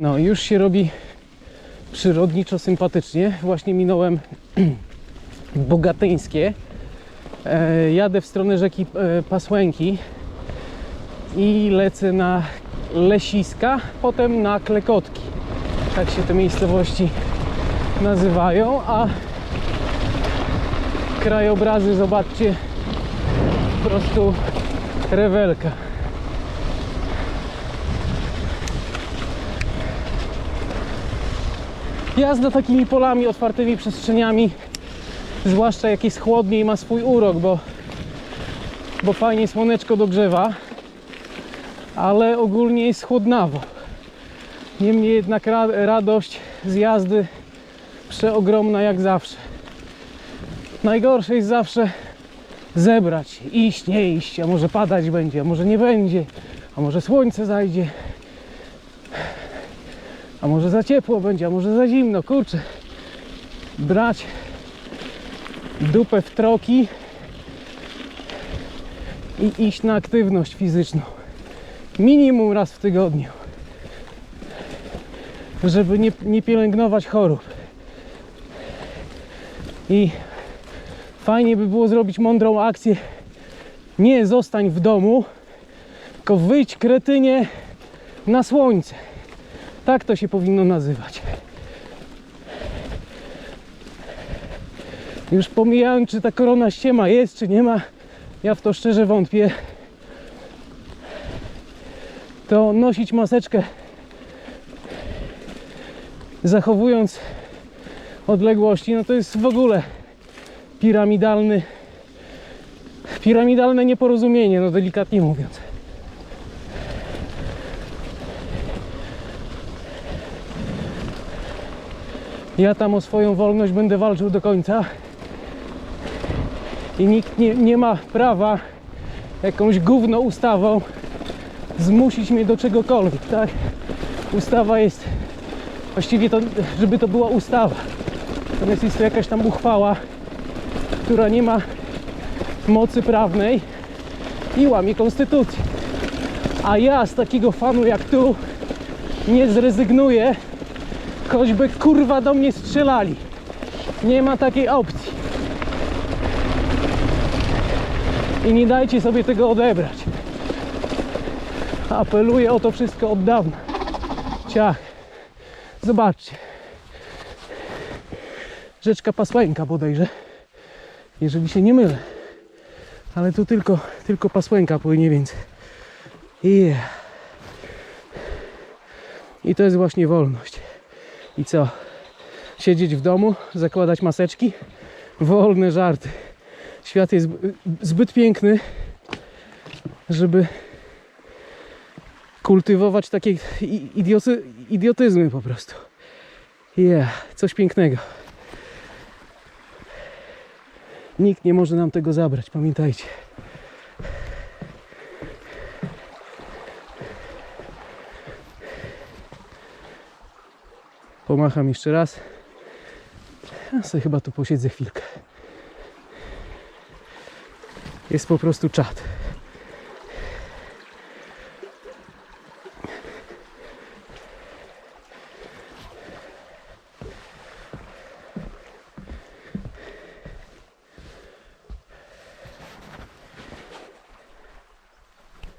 No, już się robi przyrodniczo sympatycznie. Właśnie minąłem Bogatyńskie. E, jadę w stronę rzeki e, Pasłęki i lecę na Lesiska, potem na Klekotki. Tak się te miejscowości nazywają, a krajobrazy zobaczcie po prostu rewelka. Jazda takimi polami, otwartymi przestrzeniami, zwłaszcza jak jest chłodniej, ma swój urok, bo, bo fajnie słoneczko dogrzewa, ale ogólnie jest chłodnawo. Niemniej jednak ra radość z jazdy przeogromna jak zawsze. Najgorsze jest zawsze zebrać, iść, nie iść, a może padać będzie, a może nie będzie, a może słońce zajdzie, a może za ciepło będzie, a może za zimno, kurczę. Brać dupę w troki i iść na aktywność fizyczną. Minimum raz w tygodniu. Żeby nie, nie pielęgnować chorób. I fajnie by było zrobić mądrą akcję. Nie zostań w domu, tylko wyjdź kretynie na słońce. Tak to się powinno nazywać. Już pomijając, czy ta korona ściema jest, czy nie ma, ja w to szczerze wątpię. To nosić maseczkę, zachowując odległości, no to jest w ogóle piramidalny, piramidalne nieporozumienie, no delikatnie mówiąc. Ja tam o swoją wolność będę walczył do końca. I nikt nie, nie ma prawa jakąś gówno ustawą zmusić mnie do czegokolwiek, tak? Ustawa jest właściwie to, żeby to była ustawa. Natomiast jest to jakaś tam uchwała, która nie ma mocy prawnej i łamie konstytucję. A ja z takiego fanu jak tu nie zrezygnuję choćby kurwa do mnie strzelali. Nie ma takiej opcji. I nie dajcie sobie tego odebrać. Apeluję o to wszystko od dawna. Ciach. Zobaczcie. Rzeczka Pasłęka bodajże. Jeżeli się nie mylę. Ale tu tylko, tylko Pasłęka płynie, więc... Yeah. I to jest właśnie wolność. I co? Siedzieć w domu, zakładać maseczki? Wolne żarty. Świat jest zbyt piękny, żeby kultywować takie idiotyzmy po prostu. Yeah, coś pięknego. Nikt nie może nam tego zabrać, pamiętajcie. Pomacham jeszcze raz. Ja sobie chyba tu posiedzę chwilkę. Jest po prostu czad.